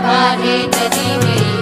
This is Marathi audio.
प्रभाते दिवे